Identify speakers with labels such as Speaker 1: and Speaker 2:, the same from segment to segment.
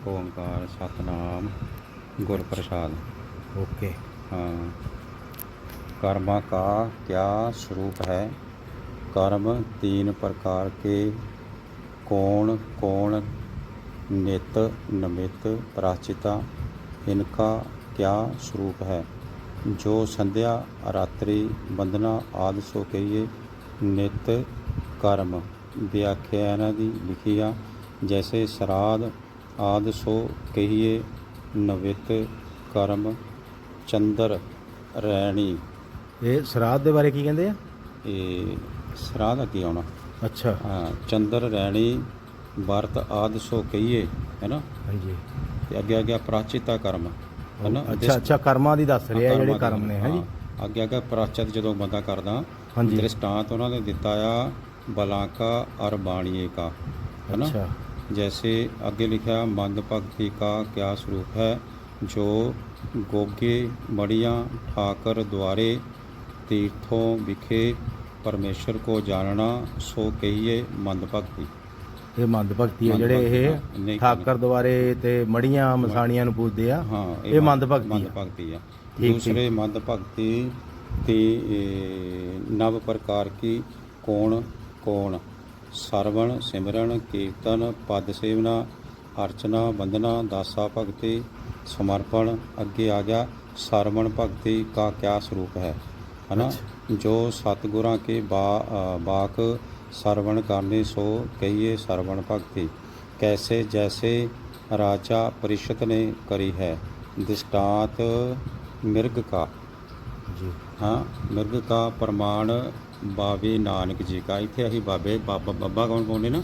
Speaker 1: ਇੱਕ ਓੰਕਾਰ ਸਤਨਾਮ ਗੁਰ ਪ੍ਰਸਾਦ
Speaker 2: ओके
Speaker 1: हाँ कर्मा का क्या स्वरूप है कर्म तीन प्रकार के कौन कौन नित नमित प्राचिता इनका क्या स्वरूप है जो संध्या रात्रि वंदना आदि सो कहिए ਨਿਤ ਕਰਮ ਵਿਆਖਿਆ ਇਹਨਾਂ ਦੀ ਲਿਖੀ ਆ ਜੈਸੇ ਸਰਾਧ ਆਦ ਸੋ ਕਹੀਏ ਨਵਿਤ ਕਰਮ ਚੰਦਰ ਰੈਣੀ।
Speaker 2: ਇਹ ਸਰਾਧ ਦੇ ਬਾਰੇ ਕੀ ਕਹਿੰਦੇ ਆ?
Speaker 1: ਇਹ ਸਰਾਧ ਅੱਗੇ ਆਉਣਾ?
Speaker 2: ਅੱਛਾ।
Speaker 1: ਹਾਂ ਚੰਦਰ ਰੈਣੀ ਵਰਤ ਆਦ ਸੋ ਕਹੀਏ ਹੈ ਨਾ
Speaker 2: ਹਾਂਜੀ।
Speaker 1: ਤੇ ਅੱਗੇ ਅੱਗੇ ਪ੍ਰਾਚਿਤਾ ਕਰਮ ਹੈ ਨਾ
Speaker 2: ਅੱਛਾ ਅੱਛਾ ਕਰਮਾਂ ਦੀ ਦੱਸ ਰਿਹਾ ਜਿਹੜੇ ਕਰਮ ਨੇ ਹਾਂਜੀ
Speaker 1: ਅੱਗੇ ਅੱਗੇ ਪ੍ਰਾਚਿਤ ਜਦੋਂ ਬੰਦਾ ਕਰਦਾ
Speaker 2: ਹਾਂਜੀ।
Speaker 1: ਦ੍ਰਿਸ਼ਟਾਂਤ ਉਹਨਾਂ ਨੇ ਦਿੱਤਾ ਆ ਬਲਾਕਾ ਅਰ ਬਾਣੀਏ ਕਾ ਹੈ ਨਾ
Speaker 2: ਅੱਛਾ।
Speaker 1: जैसे आगे लिखा मंद भक्ति का क्या स्वरूप है जो गोगे मड़ियाँ ठाकर द्वारे तीर्थों विखे परमेश्वर को जानना सो कहिए मंद भक्ति
Speaker 2: ਇਹ ਮੰਦ ਭਗਤੀ ਆ
Speaker 1: ਮੰਦ
Speaker 2: ਜਿਹੜੇ
Speaker 1: ਭਗਤੀ, ਹਾਂ,
Speaker 2: ਇਹ
Speaker 1: ਨਹੀਂ
Speaker 2: ਠਾਕਰ ਦੁਆਰੇ ਤੇ ਮੜੀਆਂ ਮਸਾਣੀਆਂ ਨੂੰ ਪੂਜਦੇ ਆ
Speaker 1: हाँ
Speaker 2: ਇਹ ਮੰਦ ਭਗਤੀ
Speaker 1: मंद
Speaker 2: ਆ
Speaker 1: भक्ति है
Speaker 2: ठीक,
Speaker 1: दूसरे मंद भक्ति की ए, नव ਸਰਵਣ ਸਿਮਰਨ ਕੀਰਤਨ ਪਦ ਸੇਵਨਾ ਅਰਚਨਾ ਵੰਦਨਾ ਦਾਸਾ ਭਗਤੀ ਸਮਰਪਣ ਅੱਗੇ ਆ ਗਿਆ ਸਰਵਣ ਭਗਤੀ ਦਾ ਕਿਆ ਸਰੂਪ ਹੈ? ਹਨਾ? ਜੋ ਸਤਗੁਰਾਂ ਕੇ ਬਾਕ ਸਰਵਣ ਕਰਨੇ ਸੋ ਕਹੀਏ ਸਰਵਣ ਭਗਤੀ। ਕੈਸੇ ਜੈਸੇ ਰਾਜਾ ਪਰਿਸ਼ਤ ਨੇ ਕਰੀ ਹੈ ਦਿਸ਼ਟਾਂਤ ਮਿਰਗ ਕਾ।
Speaker 2: ਜੀ।
Speaker 1: ਹਾਂ ਮਿਰਗ ਕਾ ਪ੍ਰਮਾਣ ਬਾਬੇ ਨਾਨਕ ਜੀ ਕਾ ਇੱਥੇ ਅਸੀਂ ਬਾਬੇ ਬਾਬਾ ਬੱਬਾ ਕੌਣ ਬੋਲਦੇ ਨਾ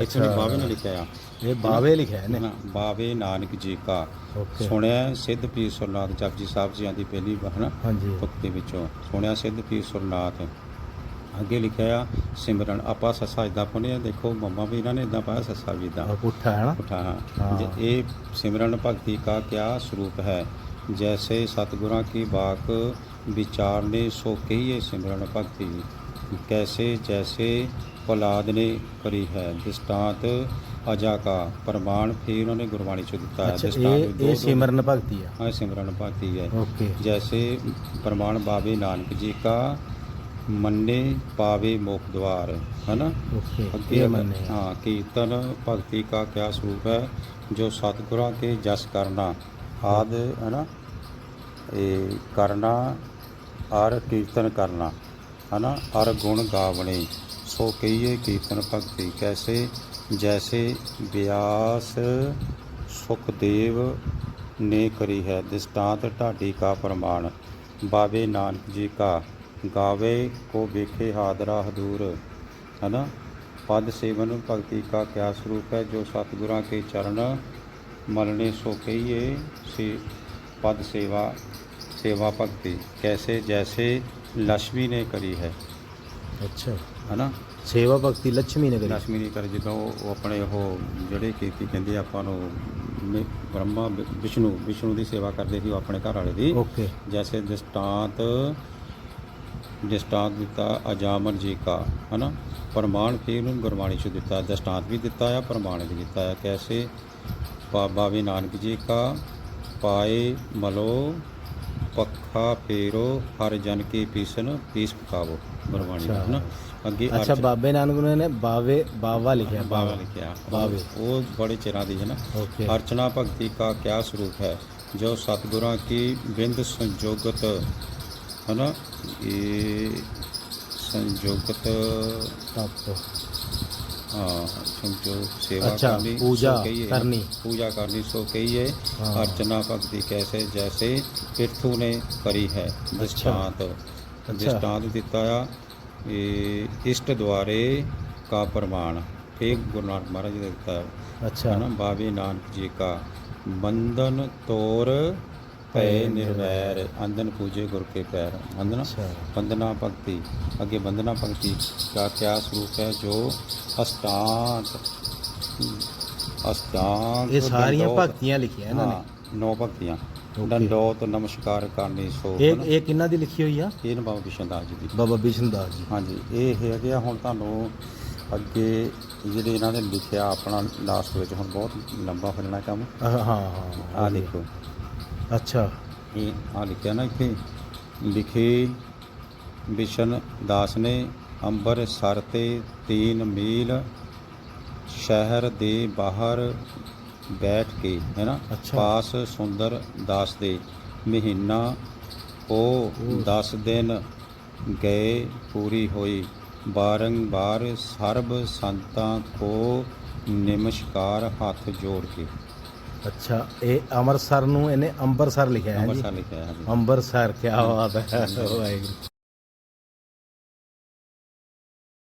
Speaker 1: ਇੱਥੇ ਬਾਬੇ ਨਾਲ ਲਿਖਿਆ ਆ।
Speaker 2: ਇਹ ਬਾਵੇ ਲਿਖਿਆ ਇਹਨੇ?
Speaker 1: ਨਾ, ਬਾਬੇ ਨਾਨਕ ਜੀ ਕਾ। ਸੁਣਿਆ ਸਿੱਧ ਪੀਰ ਸੁਰਨਾਥ ਜਪਜੀ ਸਾਹਿਬ ਜੀ ਦੀ ਪਹਿਲੀ ਵਾਰ
Speaker 2: ਹਾਂਜੀ।
Speaker 1: ਵਿੱਚੋਂ। ਸੁਣਿਆ ਸਿੱਧ ਪੀਰ ਸੁਰਨਾਥ ਅੱਗੇ ਲਿਖਿਆ ਆ ਸਿਮਰਨ ਆਪਾਂ ਸੱਸਾ ਇਦਾਂ ਪਾਉਂਦੇ ਆ ਦੇਖੋ ਮੰਮਾ ਵੀ ਇਹਨਾਂ ਨੇ ਇਦਾਂ ਪਾਇਆ ਸੱਸਾ ਵੀ ਇਦਾਂ
Speaker 2: ਆ ਪੁੱਠਾ ਹੈ ਨਾ?
Speaker 1: ਹਾਂ।
Speaker 2: ਉਠਾਣਾ
Speaker 1: ਇਹ ਸਿਮਰਨ ਭਗਤੀ ਕਾ ਕਿਆ ਸਰੂਪ ਹੈ? ਜੈਸੇ ਸਤਿਗੁਰਾਂ ਕੀ ਬਾਕ ਵਿਚਾਰ ਨੇ ਸੋ ਕਹੀਏ ਸਿਮਰਨ ਭਗਤੀ। ਕੈਸੇ ਜੈਸੇ औलाद ਨੇ करी ਹੈ दृष्टांत ਅਜਾ ਕਾ। ਪ੍ਰਮਾਣ ਫਿਰ ਨੇ ਗੁਰਬਾਣੀ ਚ ਦਿੱਤਾ ਹੈ ਦ੍ਰਿਸ਼ਟਾਂਤ
Speaker 2: ਇਹ ਸਿਮਰਨ ਭਗਤੀ
Speaker 1: ਹੈ ਹਾਂ
Speaker 2: ਸਿਮਰਨ
Speaker 1: ਭਗਤੀ ਹੈ। ਜੈਸੇ ਪ੍ਰਮਾਣ ਬਾਬੇ ਨਾਨਕ ਜੀ ਕਾ ਮੰਨੇ ਪਾਵੇ ਮੁਖ ਦਵਾਰ
Speaker 2: ਹਨਾ?
Speaker 1: ਅੱਗੇ ਹਾਂ ਕੀਰਤਨ ਭਗਤੀ ਕਾ ਕਿਆ ਸਰੂਪ ਹੈ ਜੋ ਸਤਿਗੁਰਾਂ ਕੇ ਜਸ ਕਰਨਾ ਆਦ ਹਨਾ? ਇਹ ਕਰਨਾ ਔਰ ਕੀਰਤਨ ਕਰਨਾ। ਹਨਾ? ਹਰ ਗੁਣ ਗਾਵਣੇ। ਸੋ ਕਹੀਏ ਕੀਰਤਨ ਭਗਤੀ ਕੈਸੇ? ਜੈਸੇ ਵਿਆਸ ਸੁਖਦੇਵ ਨੇ ਕਰੀ ਹੈ ਦਿਸਤਾਂਤ ਢਾਡੀ ਕਾ ਪ੍ਰਮਾਣ। ਬਾਬੇ ਨਾਨਕ ਜੀ ਕਾ ਗਾਵੇ ਕੋ ਵੇਖੇ ਹਾਦਰਾ ਹਦੂਰ। ਹਨਾ? ਪਦ ਸੇਵਨ ਭਗਤੀ ਕਾ ਕਿਆ ਸਰੂਪ ਹੈ ਜੋ ਸਤਿਗੁਰਾਂ ਕੇ ਚਰਨ ਮਲਣੇ ਸੋ ਕਹੀਏ ਸੇ ਪਦ ਸੇਵਾ ਸੇਵਾ ਭਗਤੀ ਕੈਸੇ? ਜੈਸੇ ਲక్ష్ਮੀ ਨੇ ਕਰੀ ਹੈ
Speaker 2: ਅੱਛਾ
Speaker 1: ਹੈ ਨਾ
Speaker 2: ਸੇਵਾ ਭਗਤੀ ਲక్ష్ਮੀ ਨੇ ਕਰੀ
Speaker 1: ਲక్ష్ਮੀ ਨੇ ਕਰੀ ਜਦੋਂ ਉਹ ਆਪਣੇ ਉਹ ਜਿਹੜੇ ਕੀ ਕੀ ਕਹਿੰਦੇ ਆਪਾਂ ਨੂੰ ਬ੍ਰਹਮਾ ਵਿ- ਵਿਸ਼ਨੂੰ ਵਿਸ਼ਨੂੰ ਦੀ ਸੇਵਾ ਕਰਦੇ ਸੀ ਉਹ ਆਪਣੇ ਘਰ ਵਾਲੇ ਦੀ
Speaker 2: ਓਕੇ
Speaker 1: ਜੈਸੇ ਦਸਤਾਂਤ ਦਸਤਾਂਤ ਦਿੱਤਾ ਅਜਾਮਰ ਜੀ ਕਾ ਨਾ ਪ੍ਰਮਾਣ ਫਿਰ ਨੂੰ ਗੁਰਬਾਣੀ ਚ ਦਿੱਤਾ ਦਸਤਾਂਤ ਵੀ ਦਿੱਤਾ ਆ ਪ੍ਰਮਾਣ ਵੀ ਦਿੱਤਾ ਆ ਕੈਸੇ ਬਾਬਾ ਵੀ ਨਾਨਕ ਜੀ ਕਾ ਪਾਏ ਮਲੋ ਪੱਖਾ ਫੇਰੋ ਹਰ ਜਨ ਕੀ ਪੀਸਨ ਪੀਸ ਪਕਾਵੋ। ਬਰਵਾਣੀ ਹੈ ਨਾ ਅੱਗੇ
Speaker 2: ਅੱਛਾ ਬਾਬੇ ਨਾਨਕ ਨੂੰ ਇਹਨੇ ਬਾਵੇ ਬਾਵਾ ਲਿਖਿਆ
Speaker 1: ਬਾਵਾ ਲਿਖਿਆ।
Speaker 2: ਬਾਵੇ।
Speaker 1: ਉਹ ਬੜੇ ਚਿਰਾਂ ਦੀ ਹੈ ਨਾ
Speaker 2: ਅਰਚਨਾ
Speaker 1: ਭਗਤੀ भक्ति का ਸਰੂਪ ਹੈ? ਜੋ जो ਕੀ ਬਿੰਦ ਸੰਜੋਗਤ संयोगत है ना ये
Speaker 2: संयोगत
Speaker 1: हाँ संजोग सेवा
Speaker 2: अच्छा,
Speaker 1: करनी
Speaker 2: पूजा
Speaker 1: सो कहिए,
Speaker 2: करनी।
Speaker 1: पूजा करनी सो कहिए
Speaker 2: हाँ।
Speaker 1: अर्चना भक्ति कैसे जैसे पृथु ने करी है दृष्टांत दृष्टांत ਦਿੱਤਾ ਆ ਇਹ ਇਸ਼ਟ ਦੁਆਰੇ का प्रमाण फिर गुरु नानक महाराज जी ने ਦਿੱਤਾ ਹੈ
Speaker 2: ਅੱਛਾ
Speaker 1: है ना बाबे नानक जी का बंधन ਭੈ ਨਿਰਵੈਰ ਅੰਦਨ ਪੂਜੇ ਗੁਰ ਕੇ ਪੈਰ।
Speaker 2: ਬੰਦਨਾ
Speaker 1: ਬੰਦਨਾ ਭਗਤੀ। ਅੱਗੇ ਬੰਦਨਾ ਭਗਤੀ ਦਾ ਕਿਆ ਸਰੂਪ ਹੈ? ਜੋ ਅਸਤਾਂਤ ਅਸਤਾਂਤ
Speaker 2: ਇਹ ਸਾਰੀਆਂ ਭਗਤੀਆਂ ਲਿਖੀਆਂ ਇਹਨਾਂ ਨੇ।
Speaker 1: ਨੌ
Speaker 2: ਭਗਤੀਆਂ।
Speaker 1: ਦੰਡੋਤ ਨਮਸਕਾਰ ਕਰਨੀ ਸੋ
Speaker 2: ਇਹ ਇਹ ਕਿੰਨਾ ਦੀ ਲਿਖੀ ਹੋਈ ਆ?
Speaker 1: ਇਹ ਬਾਬਾ ਬਿਸ਼ਨ ਦਾਸ ਜੀ ਦੀ।
Speaker 2: ਬਾਬਾ ਬਿਸ਼ਨ ਦਾਸ ਜੀ।
Speaker 1: ਹਾਂਜੀ ਇਹ ਹੈਗੇ ਆ। ਹੁਣ ਤੁਹਾਨੂੰ ਅੱਗੇ ਜਿਹੜੇ ਇਹਨਾਂ ਨੇ ਲਿਖਿਆ ਆਪਣਾ ਲਾਸਟ ਵਿੱਚ ਹੁਣ ਬਹੁਤ ਲੰਬਾ ਹੋ ਜਾਣਾ ਕੰਮ।
Speaker 2: ਹਾਂ ਹਾਂ
Speaker 1: ਆ ਦੇਖੋ।
Speaker 2: ਅੱਛਾ।
Speaker 1: ਇਹ ਆ ਲਿਖਿਆ ਨਾ ਇੱਥੇ ਲਿਖੇ ਬਿਸ਼ਨ ਦਾਸ ਨੇ ਅੰਬਰਸਰ ਤੇ 3 ਮੀਲ ਸ਼ਹਿਰ ਦੇ ਬਾਹਰ ਬੈਠ ਕੇ ਹੈ ਨਾ। ਪਾਸ ਸੁੰਦਰ ਦਾਸ ਦੇ ਮਹੀਨਾ ਉਹ 10 ਦਿਨ ਗਏ ਪੂਰੀ ਹੋਈ। ਬਾਰੰਬਾਰ ਸਰਬ ਸੰਤਾਂ ਕੋ ਨਮਸਕਾਰ ਹੱਥ ਜੋੜ ਕੇ।
Speaker 2: ਅੱਛਾ ਇਹ ਅੰਮ੍ਰਿਤਸਰ ਨੂੰ ਇਹਨੇ ਅੰਬਰਸਰ ਲਿਖਿਆ ਹੈ ਜੀ।
Speaker 1: ਅੰਮ੍ਰਿਤਸਰ ਲਿਖਿਆ ਹੈ
Speaker 2: ਅੰਬਰਸਰ ਕੀ ਬਾਤ ਹੈ। ਵਾਹਿਗੁਰੂ।